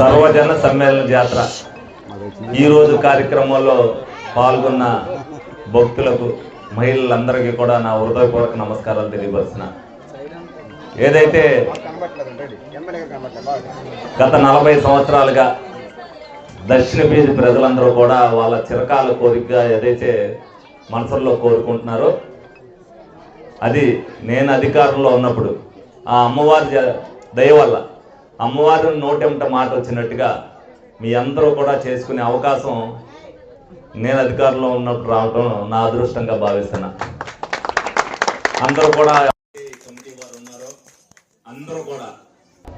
సర్వజన సమ్మేళన జాతర. ఈరోజు కార్యక్రమంలో పాల్గొన్న భక్తులకు మహిళలందరికీ కూడా నా హృదయపూర్వక నమస్కారాలు తెలియపరుస్తున్నా. ఏదైతే గత నలభై సంవత్సరాలుగా దక్షిణ బీజి ప్రజలందరూ కూడా వాళ్ళ చిరకాల కోరికగా ఏదైతే మనసుల్లో కోరుకుంటున్నారో అది నేను అధికారంలో ఉన్నప్పుడు ఆ అమ్మవారి దయ వల్ల అమ్మవారిని నోటెంట మాట వచ్చినట్టుగా మీ అందరూ కూడా చేసుకునే అవకాశం నేను అధికారంలో ఉన్నప్పుడు రావటం నా అదృష్టంగా భావిస్తున్నా. అందరూ కూడా కమిటీ వారు ఉన్నారో. అందరూ కూడా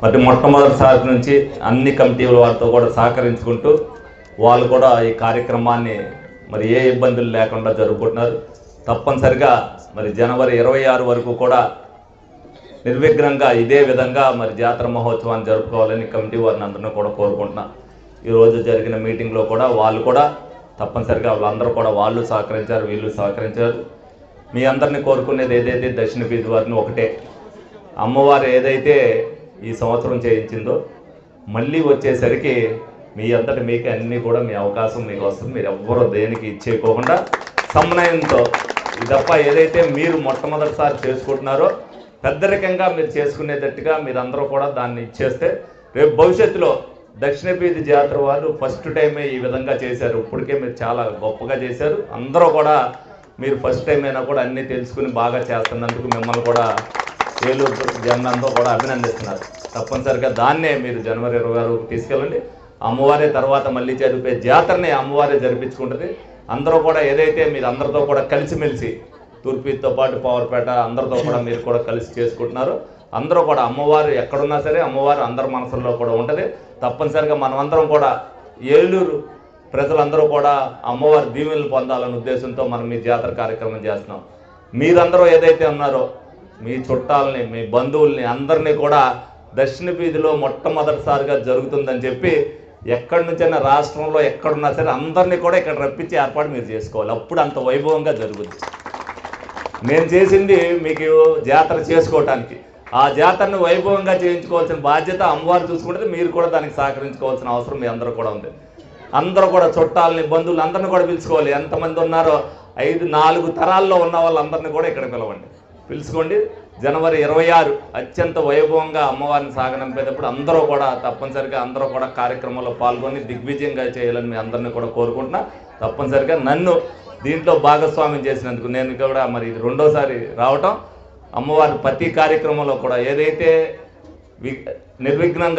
మరి మొట్టమొదటిసారి నుంచి అన్ని కమిటీల వారితో కూడా సహకరించుకుంటూ వాళ్ళు కూడా ఈ కార్యక్రమాన్ని మరి ఏ ఇబ్బందులు లేకుండా జరుపుకుంటున్నారు. తప్పనిసరిగా మరి జనవరి ఇరవై ఆరు వరకు కూడా నిర్విఘ్నంగా ఇదే విధంగా మరి జాతర మహోత్సవాన్ని జరుపుకోవాలని కమిటీ వారిని అందరినీ కూడా కోరుకుంటున్నా. ఈరోజు జరిగిన మీటింగ్లో కూడా వాళ్ళు కూడా తప్పనిసరిగా వాళ్ళందరూ కూడా వాళ్ళు సహకరించారు వీళ్ళు సహకరించారు. మీ అందరినీ కోరుకునేది ఏదైతే దక్షిణ బీద్ వారిని ఒకటే. అమ్మవారు ఏదైతే ఈ సంవత్సరం చేయించిందో మళ్ళీ వచ్చేసరికి మీ అంతటి మీకు అన్నీ కూడా మీ అవకాశం మీకు వస్తుంది. మీరు ఎవ్వరూ దేనికి ఇచ్చేయకోకుండా సమన్వయంతో ఇది తప్ప ఏదైతే మీరు మొట్టమొదటిసారి చేసుకుంటున్నారో పెద్దరికంగా మీరు చేసుకునేటట్టుగా మీరందరూ కూడా దాన్ని ఇచ్చేస్తే రేపు భవిష్యత్తులో దక్షిణ బీది జాతర వారు ఫస్ట్ టైమే ఈ విధంగా చేశారు. ఇప్పటికే మీరు చాలా గొప్పగా చేశారు. అందరూ కూడా మీరు ఫస్ట్ టైం అయినా కూడా అన్నీ తెలుసుకుని బాగా చేస్తున్నందుకు మిమ్మల్ని కూడా ఏలూరు జనంతో కూడా అభినందిస్తున్నారు. తప్పనిసరిగా దాన్నే మీరు జనవరి ఇరవై ఆరుకు తీసుకెళ్ళండి. అమ్మవారే తర్వాత మళ్ళీ జరిపే జాతరని అమ్మవారే జరిపించుకుంటుంది. అందరూ కూడా ఏదైతే మీరు అందరితో కూడా కలిసిమెలిసి తూర్పుతో పాటు పవర్పేట అందరితో కూడా మీరు కూడా కలిసి చేసుకుంటున్నారు. అందరూ కూడా అమ్మవారు ఎక్కడున్నా సరే అమ్మవారు అందరి మనసుల్లో కూడా ఉంటుంది. తప్పనిసరిగా మనమందరం కూడా ఏలూరు ప్రజలందరూ కూడా అమ్మవారి దీవెనలు పొందాలనే ఉద్దేశంతో మనం మీ జాతర కార్యక్రమం చేస్తున్నాం. మీరందరూ ఏదైతే ఉన్నారో మీ చుట్టాలని మీ బంధువుల్ని అందరినీ కూడా దక్షిణ వీధిలో మొట్టమొదటిసారిగా జరుగుతుందని చెప్పి ఎక్కడి నుంచైనా రాష్ట్రంలో ఎక్కడున్నా సరే అందరినీ కూడా ఇక్కడ రప్పించి ఏర్పాటు మీరు చేసుకోవాలి. అప్పుడు అంత వైభవంగా జరుగుతుంది నేను చేసింది మీకు జాతర చేసుకోవటానికి. ఆ జాతరను వైభవంగా చేయించుకోవాల్సిన బాధ్యత అమ్మవారు చూసుకుంటే మీరు కూడా దానికి సహకరించుకోవాల్సిన అవసరం మీ అందరూ కూడా ఉంది. అందరూ కూడా చుట్టాలని బంధువులు అందరిని కూడా పిలుచుకోవాలి. ఎంతమంది ఉన్నారో ఐదు నాలుగు తరాల్లో ఉన్న వాళ్ళందరినీ కూడా ఇక్కడ పిలవండి. పిలుచుకోండి. జనవరి ఇరవై ఆరు అత్యంత వైభవంగా అమ్మవారిని సాగనంపేటప్పుడు అందరూ కూడా తప్పనిసరిగా అందరూ కూడా కార్యక్రమంలో పాల్గొని దిగ్విజయంగా చేయాలని మీ అందరినీ కూడా కోరుకుంటున్నా. తప్పనిసరిగా నన్ను దీంట్లో భాగస్వామ్యం చేసినందుకు నేను కూడా మరి రెండోసారి రావటం అమ్మవారి ప్రతి కార్యక్రమంలో కూడా ఏదైతే నిర్విఘ్నంగా